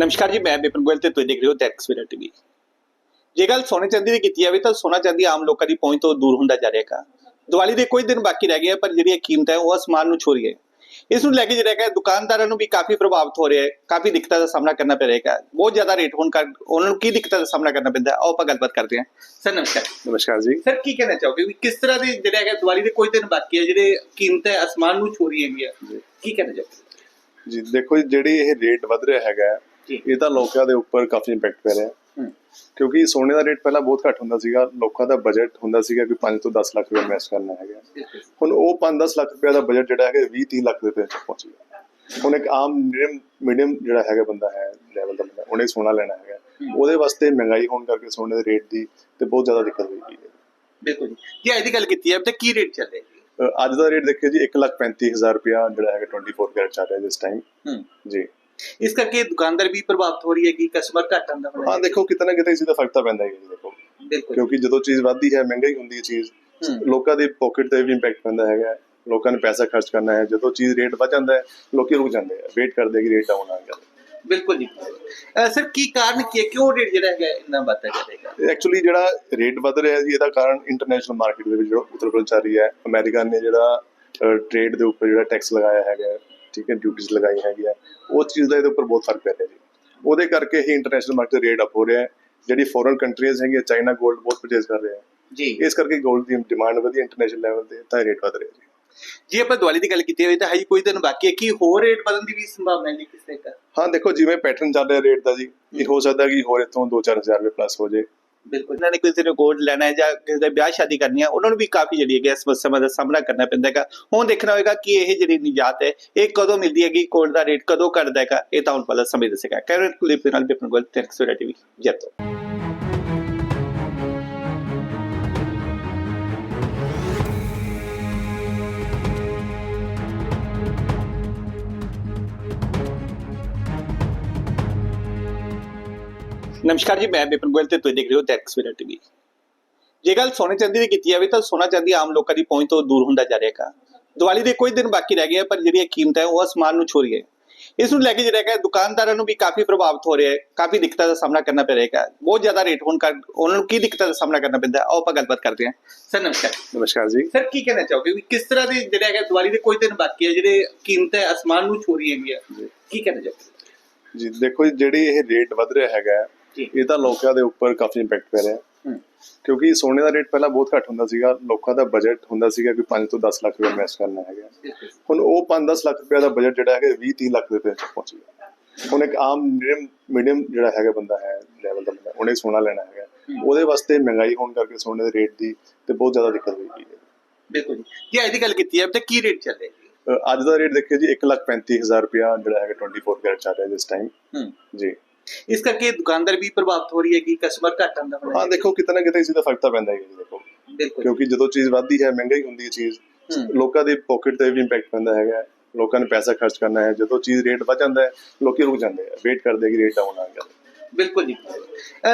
ਨਮਸਕਾਰ ਜੀ ਮੈਂ ਬਿਪਨ ਗੋਇਲ ਤੇ ਤੁਸੀਂ ਦੇਖ ਰਹੇ ਹੋ ਟੈਕਸ ਵੀਰਾ ਟੀਵੀ। ਜੇ ਗੱਲ ਸੋਨੇ ਚਾਂਦੀ ਦੀ ਕੀਤੀ ਜਾਵੇ ਤਾਂ ਸੋਨਾ ਚਾਂਦੀ ਆਮ ਲੋਕਾਂ ਦੀ ਪਹੁੰਚ ਤੋਂ ਦੂਰ ਹੁੰਦਾ ਜਾ ਰਿਹਾ ਹੈ ਦੀਵਾਲੀ ਦੇ ਕੁਝ ਦਿਨ ਬਾਕੀ ਰਹਿ ਗਏ ਪਰ ਜਿਹੜੀਆਂ ਕੀਮਤਾਂ ਹੈ ਉਹ ਅਸਮਾਨ ਨੂੰ ਛੂ ਰਹੀ ਹੈ। ਇਸ ਨੂੰ ਲੈ ਕੇ ਜਿਹੜਾ ਹੈ ਦੁਕਾਨਦਾਰਾਂ ਨੂੰ ਵੀ ਕਾਫੀ ਪ੍ਰਭਾਵਿਤ ਹੋ ਰਿਹਾ ਹੈ ਕਾਫੀ ਦਿੱਕਤਾਂ ਦਾ ਸਾਹਮਣਾ ਕਰਨਾ ਪੈ ਰਿਹਾ ਹੈ ਬਹੁਤ ਜ਼ਿਆਦਾ ਰੇਟ ਹੋਣ ਕਰ ਉਹਨਾਂ ਨੂੰ ਕੀ ਦਿੱਕਤਾਂ ਦਾ ਸਾਹਮਣਾ ਕਰਨਾ ਪੈਂਦਾ ਹੈ ਆਓ ਆਪਾਂ ਗੱਲਬਾਤ ਕਰਦੇ ਹਾਂ। ਸਰ ਨਮਸਕਾਰ। ਨਮਸਕਾਰ ਜੀ। ਸਰ ਕੀ ਕਹਿਣਾ ਚਾਹੋਗੇ ਵੀ ਕਿਸ ਤਰ੍ਹਾਂ ਦੇ ਜਿਹੜਾ ਹੈਗਾ ਦੀਵਾਲੀ ਦੇ ਕੁਝ ਦਿਨ ਬਾਕੀ ਹੈ ਜਿਹੜੇ ਕੀਮਤਾਂ ਹੈ ਅਸਮਾਨ ਨੂੰ ਛੂ ਰਹੀ ਹੈਗੀਆਂ ਕੀ ਕਹਿਣਾ ਚਾਹੋਗੇ? ਜੀ ਦੇਖੋ ਜਿਹੜੀ ਇਹ ਰੇਟ ਵਧ ਰਿਹਾ ਹੈਗਾ ਹੈ, ਜੀ। ਇਹ ਤਾਂ ਲੋਕਾਂ ਦੇ ਉੱਪਰ ਕਾਫੀ ਇੰਪੈਕਟ ਪੈ ਰਿਹਾ। ਕਿਉਂਕਿ ਸੋਨੇ ਦਾ ਰੇਟ ਪਹਿਲਾਂ ਬਹੁਤ ਘੱਟ ਹੁੰਦਾ ਸੀਗਾ। ਲੋਕਾਂ ਦਾ ਬਜਟ ਹੁੰਦਾ ਸੀਗਾ ਕਿ 5 ਤੋਂ 10 ਲੱਖ ਰੁਪਏ ਇਨਵੈਸਟ ਕਰਨਾ ਹੈਗਾ। ਹੁਣ ਉਹ 5-10 ਲੱਖ ਰੁਪਏ ਦਾ ਬਜਟ ਜਿਹੜਾ ਹੈਗਾ 20-30 ਲੱਖ ਰੁਪਏ ਤੱਕ ਪਹੁੰਚ ਗਿਆ। ਹੁਣ ਇੱਕ ਆਮ ਮੀਡੀਅਮ ਜਿਹੜਾ ਹੈਗਾ ਬੰਦਾ ਹੈ ਲੈਵਲ ਦਾ ਬੰਦਾ ਉਹਨੇ ਸੋਨਾ ਲੈਣਾ ਹੈਗਾ। ਉਹਦੇ ਵਾਸਤੇ ਮਹਿੰਗਾਈ ਹੋਣ ਕਰਕੇ ਸੋਨੇ ਦੇ ਰੇਟ ਦੀ ਤੇ ਬਹੁਤ ਜ਼ਿਆਦਾ ਦਿੱਕਤ ਹੋਈ ਹੈ। ਬਿਲਕੁਲ ਜੀ। ਜੇ ਅੱਜ ਦੀ ਗੱਲ ਕੀਤੀ ਹੈ ਤਾਂ ਕੀ ਰੇਟ ਚੱਲ ਰਿਹਾ ਅੱਜ ਦਾ ਰੇਟ ਦੇਖਿਓ ਜੀ 135000 ਰੁਪਇਆ ਜਿਹੜਾ ਹੈਗਾ 24 ਕੈਰਟ ਚੱਲ ਰਿਹਾ ਜਿਸ ਟਾਈਮ ਹੂੰ। ਜੀ। ਇਸ ਕਰਕੇ ਦੁਕਾਨਦਾਰ ਵੀ ਪ੍ਰਭਾਵਿਤ ਹੋ ਰਹੀ ਹੈ ਕਿ ਕਸਟਮਰ ਘੱਟ ਆਉਂਦਾ ਹਾਂ ਦੇਖੋ ਕਿਤੇ ਨਾ ਕਿਤੇ ਇਸ ਦਾ ਫ਼ਰਕ ਤਾਂ ਪੈਂਦਾ ਹੀ ਜੀ ਦੇਖੋ। ਕਿਉਂਕਿ ਜਦੋਂ ਚੀਜ਼ ਵੱਧਦੀ ਹੈ ਮਹਿੰਗਾਈ ਹੁੰਦੀ ਹੈ ਚੀਜ਼। ਲੋਕਾਂ ਦੀ ਪਾਕਟ ਤੇ ਵੀ ਇੰਪੈਕਟ ਪੈਂਦਾ ਹੈਗਾ ਲੋਕਾਂ ਨੇ ਪੈਸਾ ਖਰਚ ਕਰਨਾ ਹੈ। ਜਦੋਂ ਚੀਜ਼ ਰੇਟ ਵੱਧ ਜਾਂਦਾ ਹੈ ਲੋਕੀ ਰੁਕ ਜਾਂਦੇ ਆ ਵੇਟ ਕਰਦੇ ਕਿ ਰੇਟ ਡਾਊਨ ਆ ਗਿਆ ਬਿਲਕੁਲ ਜੀ। ਸਰ ਕੀ ਕਾਰਨ ਕੀ ਹੈ? ਕਿਉਂ ਰੇਟ ਜਿਹੜਾ ਹੈਗਾ ਇੰਨਾ ਵੱਧਦਾ ਜਾਏਗਾ ਐਕਚੁਅਲੀ ਜਿਹੜਾ ਰੇਟ ਵੱਧ ਰਿਹਾ ਜੀ ਇਹਦਾ ਕਾਰਨ ਇੰਟਰਨੈਸ਼ਨਲ ਮਾਰਕੀਟ ਦੇ ਵਿੱਚ ਜਿਹੜਾ ਉਤਰਪਲ ਚੱਲ ਰਹੀ ਹੈ। ਅਮਰੀਕਾ ਨੇ ਜਿਹੜਾ ਟ੍ਰੇਡ ਦੇ ਉੱਪਰ ਜਿਹੜਾ ਟੈਕਸ ਲਗਾਇਆ ਹੈਗਾ ਠੀਕ ਹੈ ਡਿਊਟੀਜ਼ ਲਗਾਈ ਹੈਗੀ ਹੈ। ਉਹ ਚੀਜ਼ ਦਾ ਇਹਦੇ ਉੱਪਰ ਬਹੁਤ ਫ਼ਰਕ ਪੈ ਰਿਹਾ ਜੀ। ਉਹਦੇ ਕਰਕੇ ਹੀ ਇੰਟਰਨੈਸ਼ਨਲ ਮਾਰਕੀਟ ਰੇਟ ਅਪ ਹੋ ਰਿਹਾ ਹੈ। ਜਿਹੜੀ ਫੋਰਨ ਕੰਟਰੀਜ਼ ਹੈਗੀਆਂ ਚਾਈਨਾ 골ਡ ਬਹੁਤ ਪਰਚੇਸ ਕਰ ਰਿਹਾ ਹੈ। ਜੀ। ਇਸ ਕਰਕੇ 골ਡ ਦੀ ਡਿਮਾਂਡ ਵਧੀ ਇੰਟਰਨੈਸ਼ਨਲ ਲੈਵਲ ਤੇ ਤਾਂ ਰੇਟ ਵਧ ਰਿਹਾ ਜੀ। ਜੇ ਆਪਾਂ ਦੀਵਾਲੀ ਦੀ ਗੱਲ ਕੀਤੀ ਹੋਵੇ ਤਾਂ ਹਜੇ ਕੋਈ ਦਿਨ ਬਾਕੀ ਹੈ ਕੀ ਹੋਰ ਰੇਟ ਵਧਣ ਦੀ ਵੀ ਸੰਭਾਵਨਾ ਹੈ ਜੀ ਕਿਸੇ ਦਾ ਹਾਂ ਦੇਖੋ ਜਿਵੇਂ ਪੈਟਰਨ ਚੱਲ ਰਿਹਾ ਰੇਟ ਦਾ ਜੀ ਇਹ ਹੋ ਸਕਦਾ ਕਿ ਹੋਰ ਇਥੋਂ 2-4000 ਰੁਪਏ ਪਲੱਸ ਹੋ ਜੇ ਬਿਲਕੁਲ। ਇਹਨਾਂ ਨੇ ਕਿਸੇ ਨੇ ਗੋਲਡ ਲੈਣਾ ਹੈ ਜਾਂ ਕਿਸੇ ਦਾ ਵਿਆਹ ਸ਼ਾਦੀ ਕਰਨੀ ਹੈ, ਉਹਨਾਂ ਨੂੰ ਵੀ ਕਾਫੀ ਜਿਹੜੀ ਹੈਗੀ ਹੈ ਸਮੱਸਿਆਵਾਂ ਦਾ ਸਾਹਮਣਾ ਕਰਨਾ ਪੈਂਦਾ ਹੈਗਾ। ਹੁਣ ਦੇਖਣਾ ਹੋਏਗਾ ਕਿ ਇਹ ਜਿਹੜੀ ਨਿਜਾਤ ਹੈ, ਇਹ ਕਦੋਂ ਮਿਲਦੀ ਹੈਗੀ ਗੋਲਡ ਦਾ ਰੇਟ ਕਦੋਂ ਘਟਦਾ ਹੈਗਾ, ਇਹ ਤਾਂ ਹੁਣ ਪਹਿਲਾਂ ਸਮੇਂ ਦੱਸੇਗਾ ਕੈਰਨ ਕਲਿੱਪ ਦੇ ਨਾਲ ਬਿਪਨ ਗੋਲ ਟੈਕਸ ਟੀਵੀ, ਜੱਤੋ। ਨਮਸਕਾਰ ਜੀ ਮੈਂ ਬਿਪਨ ਗੋਇਲ ਤੇ ਤੁਸੀਂ ਦੇਖ ਰਹੇ ਹੋ ਟੈਕਸ ਵੀਰਾ ਟੀਵੀ। ਜੇ ਗੱਲ ਸੋਨੇ ਚਾਂਦੀ ਦੀ ਕੀਤੀ ਜਾਵੇ ਤਾਂ ਸੋਨਾ ਚਾਂਦੀ ਆਮ ਲੋਕਾਂ ਦੀ ਪਹੁੰਚ ਤੋਂ ਦੂਰ ਹੁੰਦਾ ਜਾ ਰਿਹਾ ਹੈ ਦੀਵਾਲੀ ਦੇ ਕੁਝ ਦਿਨ ਬਾਕੀ ਰਹਿ ਗਏ ਪਰ ਜਿਹੜੀਆਂ ਕੀਮਤਾਂ ਹੈ ਉਹ ਅਸਮਾਨ ਨੂੰ ਛੂ ਰਹੀ ਹੈ। ਇਸ ਨੂੰ ਲੈ ਕੇ ਜਿਹੜਾ ਹੈ ਦੁਕਾਨਦਾਰਾਂ ਨੂੰ ਵੀ ਕਾਫੀ ਪ੍ਰਭਾਵਿਤ ਹੋ ਰਿਹਾ ਹੈ ਕਾਫੀ ਦਿੱਕਤਾਂ ਦਾ ਸਾਹਮਣਾ ਕਰਨਾ ਪੈ ਰਿਹਾ ਹੈ ਬਹੁਤ ਜ਼ਿਆਦਾ ਰੇਟ ਹੋਣ ਕਰ ਉਹਨਾਂ ਨੂੰ ਕੀ ਦਿੱਕਤਾਂ ਦਾ ਸਾਹਮਣਾ ਕਰਨਾ ਪੈਂਦਾ ਹੈ ਆਓ ਆਪਾਂ ਗੱਲਬਾਤ ਕਰਦੇ ਹਾਂ। ਸਰ ਨਮਸਕਾਰ। ਨਮਸਕਾਰ ਜੀ। ਸਰ ਕੀ ਕਹਿਣਾ ਚਾਹੋਗੇ ਵੀ ਕਿਸ ਤਰ੍ਹਾਂ ਦੇ ਜਿਹੜਾ ਹੈਗਾ ਦੀਵਾਲੀ ਦੇ ਕੁਝ ਦਿਨ ਬਾਕੀ ਹੈ ਜਿਹੜੇ ਕੀਮਤਾਂ ਹੈ ਅਸਮਾਨ ਨੂੰ ਛੂ ਰਹੀ ਹੈਗੀਆਂ ਕੀ ਕਹਿਣਾ ਚਾਹੋਗੇ? ਜੀ ਦੇਖੋ ਜਿਹੜੀ ਇਹ ਰੇਟ ਵੱਧ ਰਿਹਾ ਹੈਗਾ ਹੈ, ਇਹ ਤਾਂ ਲੋਕਾਂ ਦੇ ਉੱਪਰ ਕਾਫੀ ਇੰਪੈਕਟ ਪੈ ਰਿਹਾ। ਹੈ। ਹੂੰ ਕਿਉਂਕਿ ਸੋਨੇ ਦਾ ਰੇਟ ਪਹਿਲਾਂ ਬਹੁਤ ਘੱਟ ਹੁੰਦਾ ਸੀਗਾ। ਲੋਕਾਂ ਦਾ ਬਜਟ ਹੁੰਦਾ ਸੀਗਾ ਕਿ 5 ਤੋਂ 10 ਲੱਖ ਰੁਪਏ ਇਨਵੈਸਟ ਕਰਨਾ ਹੈਗਾ। ਹੁਣ ਉਹ 5-10 ਲੱਖ ਰੁਪਏ ਦਾ ਬਜਟ ਜਿਹੜਾ ਹੈਗਾ 20-30 ਲੱਖ ਰੁਪਏ ਤੱਕ ਪਹੁੰਚ ਗਿਆ। ਹੁਣ ਇੱਕ ਆਮ ਮੀਡੀਅਮ ਜਿਹੜਾ ਹੈਗਾ ਬੰਦਾ ਹੈ ਲੈਵਲ ਦਾ ਬੰਦਾ ਉਹਨੇ ਸੋਨਾ ਲੈਣਾ ਹੈਗਾ। ਉਹਦੇ ਵਾਸਤੇ ਮਹਿੰਗਾਈ ਹੋਣ ਕਰਕੇ ਸੋਨੇ ਦੇ ਰੇਟ ਦੀ ਤੇ ਬਹੁਤ ਜ਼ਿਆਦਾ ਦਿੱਕਤ ਹੋਈ ਹੈ। ਬਿਲਕੁਲ ਜੀ। ਅੱਜ ਦੀ ਗੱਲ ਕੀਤੀ ਜਾਵੇ ਤਾਂ ਕੀ ਰੇਟ ਚੱਲ ਰਿਹਾ ਹੈ ਅੱਜ ਦਾ ਰੇਟ ਦੇਖਿਓ ਜੀ 135000 ਰੁਪਇਆ ਜਿਹੜਾ ਹੈਗਾ 24 ਕੈਰਟ ਚੱਲ ਰਿਹਾ ਜਿਸ ਟਾਈਮ ਹੂੰ। ਜੀ। ਇਸ ਕਰਕੇ ਦੁਕਾਨਦਾਰ ਵੀ ਪ੍ਰਭਾਵਿਤ ਹੋ ਰਹੀ ਹੈ ਕਿ ਕਸਟਮਰ ਘੱਟ ਹੋਣਾ ਹਾਂ ਦੇਖੋ ਕਿਤੇ ਨਾ ਕਿਤੇ ਇਸ ਦਾ ਫ਼ਰਕ ਤਾਂ ਪੈਂਦਾ ਹੀ ਜੀ ਦੇਖੋ। ਬਿਲਕੁਲ। ਕਿਉਂਕਿ ਜਦੋਂ ਚੀਜ਼ ਵੱਧਦੀ ਹੈ ਮਹਿੰਗਾਈ ਹੁੰਦੀ ਹੈ ਚੀਜ਼। ਲੋਕਾਂ ਦੀ ਪਾਕਟ ਤੇ ਵੀ ਇੰਪੈਕਟ ਪੈਂਦਾ ਹੈਗਾ ਲੋਕਾਂ ਨੇ ਪੈਸਾ ਖਰਚ ਕਰਨਾ ਹੈ ਜਦੋਂ ਚੀਜ਼ ਰੇਟ ਵੱਧ ਜਾਂਦਾ ਹੈ ਲੋਕੀ ਰੁਕ ਜਾਂਦੇ ਆ ਵੇਟ ਕਰਦੇ ਕਿ ਰੇਟ ਡਾਊਨ ਆ ਗਿਆ। ਬਿਲਕੁਲ ਜੀ।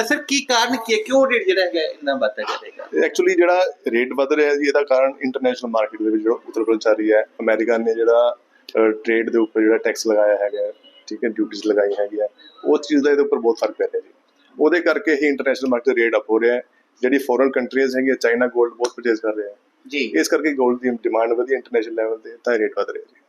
ਸਰ ਕੀ ਕਾਰਨ ਕੀ ਹੈ? ਕਿਉਂ ਰੇਟ ਜਿਹੜਾ ਹੈਗਾ ਇੰਨਾ ਵੱਧਦਾ ਜਾਏਗਾ ਐਕਚੁਅਲੀ ਜਿਹੜਾ ਰੇਟ ਵੱਧ ਰਿਹਾ ਜੀ ਇਹਦਾ ਕਾਰਨ ਇੰਟਰਨੈਸ਼ਨਲ ਮਾਰਕੀਟ ਦੇ ਵਿੱਚ ਜਿਹੜਾ ਉਤਰਪਲ ਚੱਲ ਰਹੀ ਹੈ। ਅਮਰੀਕਾ ਨੇ ਜਿਹੜਾ ਟ੍ਰੇਡ ਦੇ ਉੱਪਰ ਜਿਹੜਾ ਟੈਕਸ ਲਗਾਇਆ ਹੈਗਾ ਠੀਕ ਹੈ ਡਿਊਟੀਜ਼ ਲਗਾਈ ਹੈਗੀ ਹੈ ਉਹ ਚੀਜ਼ ਦਾ ਇਹਦੇ ਉੱਪਰ ਬਹੁਤ ਫ਼ਰਕ ਪੈ ਰਿਹਾ ਜੀ ਉਹਦੇ ਕਰਕੇ ਹੀ ਇੰਟਰਨੈਸ਼ਨਲ ਮਾਰਕੀਟ ਰੇਟ ਅਪ ਹੋ ਰਿਹਾ ਹੈ। ਜਿਹੜੀ ਫੋਰਨ ਕੰਟਰੀਜ਼ ਹੈਗੀਆਂ ਚਾਈਨਾ 골ਡ ਬਹੁਤ ਪਰਚੇਸ ਕਰ ਰਿਹਾ ਹੈ। ਜੀ। ਇਸ ਕਰਕੇ 골ਡ ਦੀ ਡਿਮਾਂਡ ਵਧੀ ਇੰਟਰਨੈਸ਼ਨਲ ਲੈਵਲ ਤੇ ਤਾਂ ਰੇਟ ਵਧ ਰਿਹਾ ਜੀ।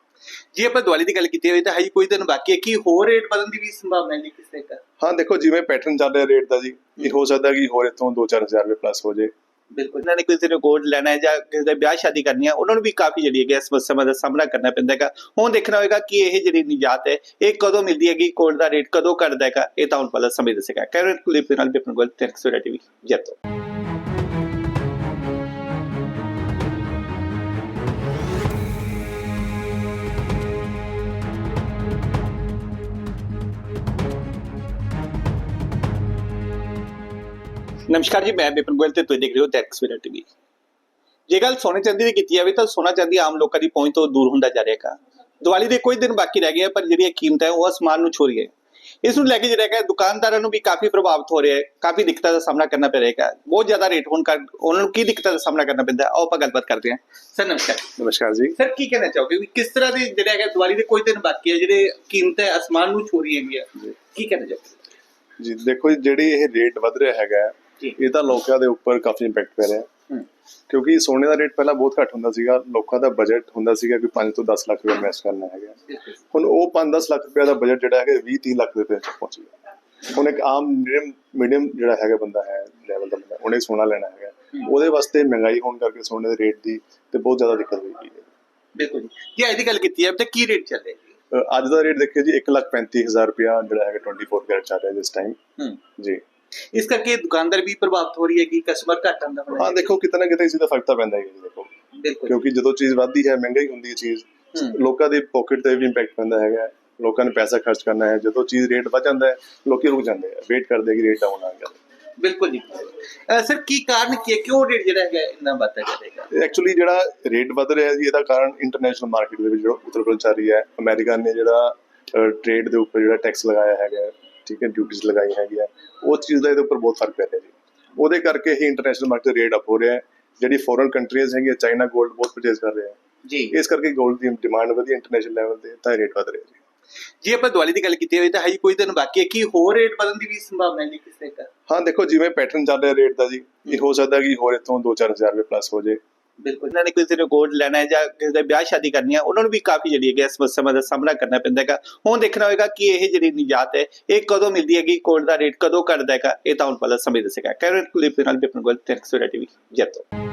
ਜੇ ਆਪਾਂ ਦੀਵਾਲੀ ਦੀ ਗੱਲ ਕੀਤੀ ਹੋਵੇ ਤਾਂ ਹਜੇ ਕੋਈ ਦਿਨ ਬਾਕੀ ਹੈ ਕੀ ਹੋਰ ਰੇਟ ਵਧਣ ਦੀ ਵੀ ਸੰਭਾਵਨਾ ਹੈ ਜੀ ਕਿਸੇ ਦਾ ਹਾਂ ਦੇਖੋ ਜਿਵੇਂ ਪੈਟਰਨ ਚੱਲ ਰਿਹਾ ਰੇਟ ਦਾ ਜੀ ਇਹ ਹੋ। ਸਕਦਾ ਕਿ ਹੋਰ ਇਥੋਂ 2-4000 ਰੁਪਏ ਪਲੱਸ ਹੋ ਜੇ ਬਿਲਕੁਲ। ਇਹਨਾਂ ਨੇ ਕਿਸੇ ਨੂੰ ਗੋਲਡ ਲੈਣਾ ਹੈ ਜਾਂ ਕਿਸੇ ਦਾ ਵਿਆਹ ਸ਼ਾਦੀ ਕਰਨੀ ਹੈ, ਉਹਨਾਂ ਨੂੰ ਵੀ ਕਾਫੀ ਜਿਹੜੀ ਹੈਗੀ ਹੈ ਸਮੱਸਿਆਵਾਂ ਦਾ ਸਾਹਮਣਾ ਕਰਨਾ ਪੈਂਦਾ ਹੈਗਾ। ਹੁਣ ਦੇਖਣਾ ਹੋਏਗਾ ਕਿ ਇਹ ਜਿਹੜੀ ਨਿਜਾਤ ਹੈ, ਇਹ ਕਦੋਂ ਮਿਲਦੀ ਹੈਗੀ ਗੋਲਡ ਦਾ ਰੇਟ ਕਦੋਂ ਘਟਦਾ ਹੈਗਾ, ਇਹ ਤਾਂ ਹੁਣ ਪਹਿਲਾਂ ਸਮੇਂ ਦੱਸੇਗਾ। ਕੈਰਨ ਕਲਿੱਪ ਦੇ ਨਾਲ ਬਿਪਨ ਗੋਲ ਟੈਕਸ ਟੀਵੀ, ਜੱਤੋ। ਨਮਸਕਾਰ ਜੀ ਮੈਂ ਬਿਪਨ ਗੋਇਲ ਤੇ ਤੁਸੀਂ ਦੇਖ ਰਹੇ ਹੋ ਟੈਕਸ ਵੀਰਾ ਟੀਵੀ। ਜੇ ਗੱਲ ਸੋਨੇ ਚਾਂਦੀ ਦੀ ਕੀਤੀ ਜਾਵੇ ਤਾਂ ਸੋਨਾ ਚਾਂਦੀ ਆਮ ਲੋਕਾਂ ਦੀ ਪਹੁੰਚ ਤੋਂ ਦੂਰ ਹੁੰਦਾ ਜਾ ਰਿਹਾ ਹੈ ਦੀਵਾਲੀ ਦੇ ਕੁਝ ਦਿਨ ਬਾਕੀ ਰਹਿ ਗਏ ਪਰ ਜਿਹੜੀਆਂ ਕੀਮਤਾਂ ਹੈ ਉਹ ਅਸਮਾਨ ਨੂੰ ਛੂ ਰਹੀ ਹੈ। ਇਸ ਨੂੰ ਲੈ ਕੇ ਜਿਹੜਾ ਹੈਗਾ ਦੁਕਾਨਦਾਰਾਂ ਨੂੰ ਵੀ ਕਾਫੀ ਪ੍ਰਭਾਵਿਤ ਹੋ ਰਿਹਾ ਹੈ ਕਾਫੀ ਦਿੱਕਤਾਂ ਦਾ ਸਾਹਮਣਾ ਕਰਨਾ ਪੈ ਰਿਹਾ ਹੈ ਬਹੁਤ ਜ਼ਿਆਦਾ ਰੇਟ ਹੋਣ ਕਰ ਉਹਨਾਂ ਨੂੰ ਕੀ ਦਿੱਕਤਾਂ ਦਾ ਸਾਹਮਣਾ ਕਰਨਾ ਪੈਂਦਾ ਹੈ ਆਓ ਆਪਾਂ ਗੱਲਬਾਤ ਕਰਦੇ ਹਾਂ। ਸਰ ਨਮਸਕਾਰ। ਨਮਸਕਾਰ ਜੀ। ਸਰ ਕੀ ਕਹਿਣਾ ਚਾਹੋਗੇ ਵੀ ਕਿਸ ਤਰ੍ਹਾਂ ਦੇ ਜਿਹੜਾ ਹੈਗਾ ਦੀਵਾਲੀ ਦੇ ਕੋਈ ਦਿਨ ਬਾਕੀ ਹੈ ਜਿਹੜੇ ਕੀਮਤਾਂ ਅਸਮਾਨ ਨੂੰ ਛੂ ਹੈਗੀਆਂ ਜੀ। ਕੀ ਕਹਿਣਾ ਚਾਹੋਗੇ? ਜੀ ਦੇਖੋ ਜਿਹੜੀ ਇਹ ਰੇਟ ਵਧ ਰਿਹਾ ਹੈਗਾ ਹੈ। ਇਹ ਤਾਂ ਲੋਕਾਂ ਦੇ ਉੱਪਰ ਕਾਫੀ ਇੰਪੈਕਟ ਪੈ ਰਿਹਾ। ਕਿਉਂਕਿ ਸੋਨੇ ਦਾ ਰੇਟ ਪਹਿਲਾਂ ਬਹੁਤ ਘੱਟ ਹੁੰਦਾ ਸੀਗਾ। ਲੋਕਾਂ ਦਾ ਬਜਟ ਹੁੰਦਾ ਸੀਗਾ ਕਿ 5 ਤੋਂ 10 ਲੱਖ ਰੁਪਏ ਇਨਵੈਸਟ ਕਰਨਾ ਹੈਗਾ। ਹੁਣ ਉਹ 5-10 ਲੱਖ ਰੁਪਏ ਦਾ ਬਜਟ ਜਿਹੜਾ ਹੈਗਾ 20-30 ਲੱਖ ਰੁਪਏ ਤੱਕ ਪਹੁੰਚ ਗਿਆ। ਹੁਣ ਇੱਕ ਆਮ ਮੀਡੀਅਮ ਜਿਹੜਾ ਹੈਗਾ ਬੰਦਾ ਹੈ ਲੈਵਲ ਦਾ ਬੰਦਾ ਉਹਨੇ ਸੋਨਾ ਲੈਣਾ ਹੈਗਾ। ਉਹਦੇ ਵਾਸਤੇ ਮਹਿੰਗਾਈ ਹੋਣ ਕਰਕੇ ਸੋਨੇ ਦੇ ਰੇਟ ਦੀ ਤੇ ਬਹੁਤ ਜ਼ਿਆਦਾ ਦਿੱਕਤ ਹੋਈ ਹੈ। ਬਿਲਕੁਲ ਜੀ। ਅੱਜ ਦੀ ਗੱਲ ਕੀਤੀ ਹੈ ਤਾਂ ਕੀ ਰੇਟ ਚੱਲ ਰਿਹਾ ਅੱਜ ਦਾ ਰੇਟ ਦੇਖਿਓ ਜੀ 135000 ਰੁਪਇਆ ਜਿਹੜਾ ਹੈਗਾ 24 ਕੈਰਟ ਚੱਲ ਰਿਹਾ ਜਿਸ ਟਾਈਮ ਹੂੰ। ਜੀ। ਇਸ ਕਰਕੇ ਦੁਕਾਨਦਾਰ ਵੀ ਪ੍ਰਭਾਵਿਤ ਹੋ ਰਹੀ ਹੈ ਕਿ ਕਸਟਮਰ ਘੱਟ ਆਉਂਦਾ ਹੋਇਆ ਹਾਂ ਦੇਖੋ ਕਿਤੇ ਨਾ ਕਿਤੇ ਇਸ ਦਾ ਫ਼ਰਕ ਤਾਂ ਪੈਂਦਾ ਹੀ ਜੀ ਦੇਖੋ। ਬਿਲਕੁਲ। ਕਿਉਂਕਿ ਜਦੋਂ ਚੀਜ਼ ਵੱਧਦੀ ਹੈ ਮਹਿੰਗਾਈ ਹੁੰਦੀ ਹੈ ਚੀਜ਼। ਲੋਕਾਂ ਦੀ ਪਾਕਟ ਤੇ ਵੀ ਇੰਪੈਕਟ ਪੈਂਦਾ ਹੈਗਾ। ਲੋਕਾਂ ਨੇ ਪੈਸਾ ਖਰਚ ਕਰਨਾ ਹੈ। ਜਦੋਂ ਚੀਜ਼ ਰੇਟ ਵੱਧ ਜਾਂਦਾ ਹੈ ਲੋਕੀ ਰੁਕ ਜਾਂਦੇ ਆ ਵੇਟ ਕਰਦੇ ਕਿ ਰੇਟ ਡਾਊਨ ਆ ਗਿਆ। ਬਿਲਕੁਲ ਜੀ। ਸਰ ਕੀ ਕਾਰਨ ਕੀ ਹੈ? ਕਿਉਂ ਰੇਟ ਜਿਹੜਾ ਹੈਗਾ ਇੰਨਾ ਵੱਧਦਾ ਜਾਏਗਾ ਐਕਚੁਅਲੀ ਜਿਹੜਾ ਰੇਟ ਵੱਧ ਰਿਹਾ ਜੀ ਇਹਦਾ ਕਾਰਨ ਇੰਟਰਨੈਸ਼ਨਲ ਮਾਰਕੀਟ ਦੇ ਵਿੱਚ ਜਿਹੜਾ ਉਤਰ ਰਹੀ ਹੈ ਅਮਰੀਕਾ ਨੇ ਜਿਹੜਾ ਟ੍ਰੇਡ ਦੇ ਉੱਪਰ ਜਿਹੜਾ ਟੈਕਸ ਲਗਾਇਆ ਹੈਗਾ ਠੀਕ ਹੈ ਡਿਊਟੀਜ਼ ਲਗਾਈ ਹੈਗੀ ਹੈ ਉਸ ਚੀਜ਼ ਦਾ ਇਹਦੇ ਉੱਪਰ ਬਹੁਤ ਫ਼ਰਕ ਪੈ ਰਿਹਾ ਜੀ। ਉਹਦੇ ਕਰਕੇ ਹੀ ਇੰਟਰਨੈਸ਼ਨਲ ਮਾਰਕੀਟ ਰੇਟ ਅਪ ਹੋ ਰਿਹਾ ਹੈ। ਜਿਹੜੀ ਫੋਰਨ ਕੰਟਰੀਜ਼ ਹੈਗੀਆਂ ਚਾਈਨਾ 골ਡ ਬਹੁਤ ਪਰਚੇਸ ਕਰ ਰਿਹਾ ਹੈ ਜੀ। ਇਸ ਕਰਕੇ 골ਡ ਦੀ ਡਿਮਾਂਡ ਵਧੀ ਇੰਟਰਨੈਸ਼ਨਲ ਲੈਵਲ ਤੇ ਤਾਂ ਰੇਟ ਵਧ ਰਿਹਾ ਜੀ। ਜੇ ਆਪਾਂ ਦੀਵਾਲੀ ਦੀ ਗੱਲ ਕੀਤੀ ਹੋਵੇ ਤਾਂ ਹਜੇ ਕੋਈ ਦਿਨ ਬਾਕੀ ਹੈ ਕੀ ਹੋਰ ਰੇਟ ਵਧਣ ਦੀ ਵੀ ਸੰਭਾਵਨਾ ਹੈ ਜੀ ਕਿਸੇ ਦਾ ਹਾਂ ਦੇਖੋ ਜਿਵੇਂ ਪੈਟਰਨ ਚੱਲ ਰਿਹਾ ਰੇਟ ਦਾ ਜੀ ਇਹ ਹੋ ਸਕਦਾ ਕਿ ਹੋਰ ਇਥੋਂ 2-4000 ਰੁਪਏ ਪਲੱਸ ਹੋ ਜੇ। ਬਿਲਕੁਲ। ਇਹਨਾਂ ਨੇ ਕਿਸੇ ਨੂੰ ਗੋਲਡ ਲੈਣਾ ਹੈ ਜਾਂ ਕਿਸੇ ਦਾ ਵਿਆਹ ਸ਼ਾਦੀ ਕਰਨੀ ਹੈ, ਉਹਨਾਂ ਨੂੰ ਵੀ ਕਾਫੀ ਜਿਹੜੀ ਹੈਗੀ ਹੈ ਸਮੱਸਿਆਵਾਂ ਦਾ ਸਾਹਮਣਾ ਕਰਨਾ ਪੈਂਦਾ ਹੈਗਾ। ਹੁਣ ਦੇਖਣਾ ਹੋਏਗਾ ਕਿ ਇਹ ਜਿਹੜੀ ਨਿਜਾਤ ਹੈ, ਇਹ ਕਦੋਂ ਮਿਲਦੀ ਹੈਗੀ, ਗੋਲਡ ਦਾ ਰੇਟ ਕਦੋਂ ਘਟਦਾ ਹੈਗਾ, ਇਹ ਤਾਂ ਹੁਣ ਪਹਿਲਾਂ ਸਮੇਂ ਦੱਸੇਗਾ। ਕੈਰਨ ਕੁਲੀਪ ਨਾਲ Bipan Gol thanks for TV Jaito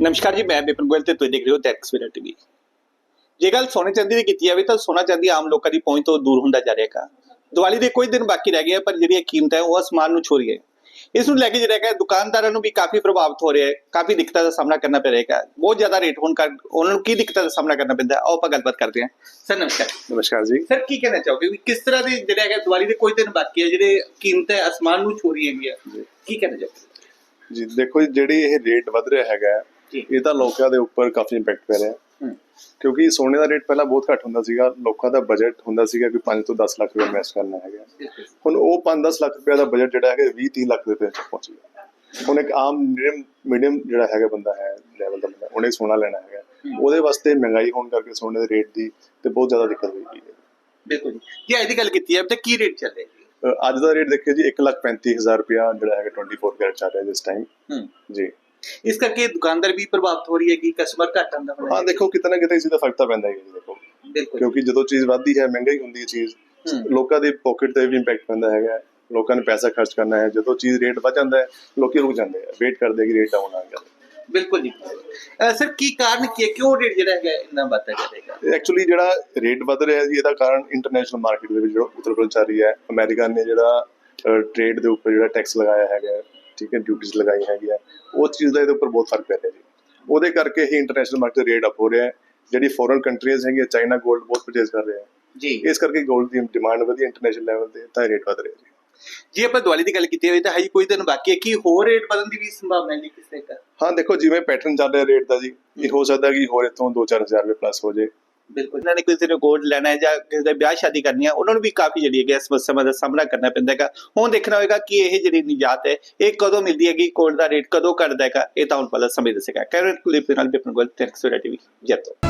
ਨਮਸਕਾਰ ਜੀ ਮੈਂ ਬਿਪਨ ਗੋਇਲ ਤੇ ਤੁਸੀਂ ਦੇਖ ਰਹੇ ਹੋ ਟੈਕਸ ਵੀਰਾ ਟੀਵੀ ਜੇ ਗੱਲ ਸੋਨੇ ਚਾਂਦੀ ਦੀ ਕੀਤੀ ਜਾਵੇ ਤਾਂ ਸੋਨਾ ਚਾਂਦੀ ਆਮ ਲੋਕਾਂ ਦੀ ਪਹੁੰਚ ਤੋਂ ਦੂਰ ਹੁੰਦਾ ਜਾ ਰਿਹਾ ਹੈਗਾ। ਦੀਵਾਲੀ ਦੇ ਕੁਝ ਦਿਨ ਬਾਕੀ ਰਹਿ ਗਏ ਪਰ ਜਿਹੜੀਆਂ ਕੀਮਤਾਂ ਹੈ ਉਹ ਅਸਮਾਨ ਨੂੰ ਛੂ ਰਹੀ ਹੈ। ਇਸ ਨੂੰ ਲੈ ਕੇ ਜਿਹੜਾ ਹੈਗਾ ਦੁਕਾਨਦਾਰਾਂ ਨੂੰ ਵੀ ਕਾਫੀ ਪ੍ਰਭਾਵਿਤ ਹੋ ਰਿਹਾ ਹੈ ਕਾਫੀ ਦਿੱਕਤਾਂ ਦਾ ਸਾਹਮਣਾ ਕਰਨਾ ਪੈ ਰਿਹਾ ਹੈਗਾ। ਬਹੁਤ ਜ਼ਿਆਦਾ ਰੇਟ ਹੋਣ ਕਰ ਉਹਨਾਂ ਨੂੰ ਕੀ ਦਿੱਕਤਾਂ ਦਾ ਸਾਹਮਣਾ ਕਰਨਾ ਪੈਂਦਾ ਹੈ ਆਓ ਆਪਾਂ ਗੱਲਬਾਤ ਕਰਦੇ ਹਾਂ। ਸਰ ਨਮਸਕਾਰ। ਨਮਸਕਾਰ ਜੀ। ਸਰ ਕੀ ਕਹਿਣਾ ਚਾਹੋਗੇ ਵੀ ਕਿਸ ਤਰ੍ਹਾਂ ਦੇ ਜਿਹੜਾ ਹੈਗਾ ਦੀਵਾਲੀ ਦੇ ਕੁਝ ਦਿਨ ਬਾਕੀ ਹੈ ਜਿਹੜੇ ਕੀਮਤਾਂ ਅਸਮਾਨ ਨੂੰ ਛੂ ਰਹੀਆਂ ਹੈਗੀਆਂ। ਕੀ ਕਹਿਣਾ ਚਾਹੋਗੇ? ਜੀ ਦੇਖੋ ਜਿਹੜੀ ਇਹ ਰੇਟ ਵੱਧ ਰਿਹਾ ਹੈਗਾ ਹੈ, ਜੀ। ਇਹ ਤਾਂ ਲੋਕਾਂ ਦੇ ਉੱਪਰ ਕਾਫੀ ਇੰਪੈਕਟ ਪੈ ਰਿਹਾ। ਕਿਉਂਕਿ ਸੋਨੇ ਦਾ ਰੇਟ ਪਹਿਲਾਂ ਬਹੁਤ ਘੱਟ ਹੁੰਦਾ ਸੀਗਾ। ਲੋਕਾਂ ਦਾ ਬਜਟ ਹੁੰਦਾ ਸੀਗਾ ਕਿ 5 ਤੋਂ 10 ਲੱਖ ਰੁਪਏ ਇਨਵੈਸਟ ਕਰਨਾ ਹੈਗਾ। ਹੁਣ ਉਹ 5-10 ਲੱਖ ਰੁਪਏ ਦਾ ਬਜਟ ਜਿਹੜਾ ਹੈਗਾ 20-30 ਲੱਖ ਰੁਪਏ ਤੱਕ ਪਹੁੰਚ ਗਿਆ। ਹੁਣ ਇੱਕ ਆਮ ਮੀਡੀਅਮ ਜਿਹੜਾ ਹੈਗਾ ਬੰਦਾ ਹੈ ਲੈਵਲ ਦਾ ਬੰਦਾ ਉਹਨੇ ਸੋਨਾ ਲੈਣਾ ਹੈਗਾ। ਉਹਦੇ ਵਾਸਤੇ ਮਹਿੰਗਾਈ ਹੋਣ ਕਰਕੇ ਸੋਨੇ ਦੇ ਰੇਟ ਦੀ ਤੇ ਬਹੁਤ ਜ਼ਿਆਦਾ ਦਿੱਕਤ ਹੋਈ ਹੈ। ਬਿਲਕੁਲ ਜੀ। ਅੱਜ ਦੀ ਗੱਲ ਕੀਤੀ ਹੈ ਤਾਂ ਕੀ ਰੇਟ ਚੱਲ ਰਿਹਾ ਅੱਜ ਦਾ ਰੇਟ ਦੇਖਿਓ ਜੀ 135000 ਰੁਪਇਆ ਜਿਹੜਾ ਹੈਗਾ 24 ਕੈਰਟ ਚੱਲ ਰਿਹਾ ਜਿਸ ਟਾਈਮ ਹੂੰ। ਜੀ। ਇਸ ਕਰਕੇ ਦੁਕਾਨਦਾਰ ਵੀ ਪ੍ਰਭਾਵਿਤ ਹੋ ਰਹੀ ਹੈ ਕਿ ਕਸਟਮਰ ਘੱਟ ਆਉਂਦਾ ਹੋਇਆ ਹਾਂ ਦੇਖੋ ਕਿਤੇ ਨਾ ਕਿਤੇ ਇਸ ਦਾ ਫ਼ਰਕ ਤਾਂ ਪੈਂਦਾ ਹੀ ਹੈ ਜੀ ਦੇਖੋ। ਬਿਲਕੁਲ। ਕਿਉਂਕਿ ਜਦੋਂ ਚੀਜ਼ ਵੱਧਦੀ ਹੈ ਮਹਿੰਗਾਈ ਹੁੰਦੀ ਹੈ ਚੀਜ਼। ਲੋਕਾਂ ਦੀ ਪਾਕਟ ਤੇ ਵੀ ਇੰਪੈਕਟ ਪੈਂਦਾ ਹੈਗਾ। ਲੋਕਾਂ ਨੇ ਪੈਸਾ ਖਰਚ ਕਰਨਾ ਹੈ। ਜਦੋਂ ਚੀਜ਼ ਰੇਟ ਵੱਧ ਜਾਂਦਾ ਹੈ ਲੋਕੀ ਰੁਕ ਜਾਂਦੇ ਆ। ਵੇਟ ਕਰਦੇ ਕਿ ਰੇਟ ਡਾਊਨ ਆ ਗਿਆ। ਬਿਲਕੁਲ ਜੀ। ਸਰ ਕੀ ਕਾਰਨ ਕੀ ਹੈ? ਕਿਉਂ ਰੇਟ ਜਿਹੜਾ ਹੈਗਾ ਇੰਨਾ ਵੱਧਦਾ ਜਾਏਗਾ ਐਕਚੁਅਲੀ ਜਿਹੜਾ ਰੇਟ ਵੱਧ ਰਿਹਾ ਜੀ ਇਹਦਾ ਕਾਰਨ ਇੰਟਰਨੈਸ਼ਨਲ ਮਾਰਕੀਟ ਦੇ ਵਿੱਚ ਜਿਹੜਾ ਉਤਰ ਚੱਲ ਰਹੀ ਹੈ। ਅਮਰੀਕਾ ਨੇ ਜਿਹੜਾ ਟ੍ਰੇਡ ਦੇ ਉੱਪਰ ਜਿਹੜਾ ਟੈਕਸ ਲਗਾਇਆ ਹੈਗਾ ਠੀਕ ਹੈ ਡਿਊਟੀਜ਼ ਲਗਾਈ ਹੈਗੀ ਹੈ ਉਸ ਚੀਜ਼ ਦਾ ਇਹਦੇ ਉੱਪਰ ਬਹੁਤ ਫ਼ਰਕ ਪੈ ਰਿਹਾ ਜੀ। ਉਹਦੇ ਕਰਕੇ ਹੀ ਇੰਟਰਨੈਸ਼ਨਲ ਮਾਰਕੀਟ ਰੇਟ ਅਪ ਹੋ ਰਿਹਾ ਹੈ। ਜਿਹੜੀ ਫੋਰਨ ਕੰਟਰੀਜ਼ ਹੈਗੀਆਂ ਚਾਈਨਾ 골ਡ ਬਹੁਤ ਪਰਚੇਸ ਕਰ ਰਿਹਾ ਹੈ। ਜੀ। ਇਸ ਕਰਕੇ 골ਡ ਦੀ ਡਿਮਾਂਡ ਵਧੀ ਇੰਟਰਨੈਸ਼ਨਲ ਲੈਵਲ ਤੇ ਤਾਂ ਰੇਟ ਵਧ ਰਿਹਾ ਜੀ। ਜੇ ਆਪਾਂ ਦੀਵਾਲੀ ਦੀ ਗੱਲ ਕੀਤੀ ਹੋਵੇ ਤਾਂ ਹਜੇ ਕੋਈ ਦਿਨ ਬਾਕੀ ਹੈ ਕੀ ਹੋਰ ਰੇਟ ਵਧਣ ਦੀ ਵੀ ਸੰਭਾਵਨਾ ਹੈ ਜੀ ਕਿਸੇ ਦਾ ਹਾਂ ਦੇਖੋ ਜਿਵੇਂ ਪੈਟਰਨ ਚੱਲ ਰਿਹਾ ਰੇਟ ਦਾ ਜੀ ਇਹ ਹੋ ਸਕਦਾ ਕਿ ਹੋਰ ਇਥੋਂ 2-4000 ਰੁਪਏ ਪਲੱਸ ਹੋ ਜੇ। ਬਿਲਕੁਲ। ਇਹਨਾਂ ਨੇ ਕਿਸੇ ਨੂੰ ਗੋਲਡ ਲੈਣਾ ਹੈ ਜਾਂ ਕਿਸੇ ਦਾ ਵਿਆਹ ਸ਼ਾਦੀ ਕਰਨੀ ਹੈ, ਉਹਨਾਂ ਨੂੰ ਵੀ ਕਾਫੀ ਜਿਹੜੀ ਹੈਗੀ ਹੈ ਸਮੱਸਿਆਵਾਂ ਦਾ ਸਾਹਮਣਾ ਕਰਨਾ ਪੈਂਦਾ ਹੈਗਾ। ਹੁਣ ਦੇਖਣਾ ਹੋਏਗਾ ਕਿ ਇਹ ਜਿਹੜੀ ਨਿਜਾਤ ਹੈ, ਇਹ ਕਦੋਂ ਮਿਲਦੀ ਹੈਗੀ ਗੋਲਡ ਦਾ ਰੇਟ ਕਦੋਂ ਘਟਦਾ ਹੈਗਾ, ਇਹ ਤਾਂ ਹੁਣ ਪਹਿਲਾਂ ਸਮੇਂ ਦੱਸੇਗਾ। ਕੈਰਨ ਕੁਲੀਪ ਦੇ ਨਾਲ ਬਿਪਨ ਗੋਲ ਥੈਂਕਸ ਟੀਵੀ, ਜੈਤੋ।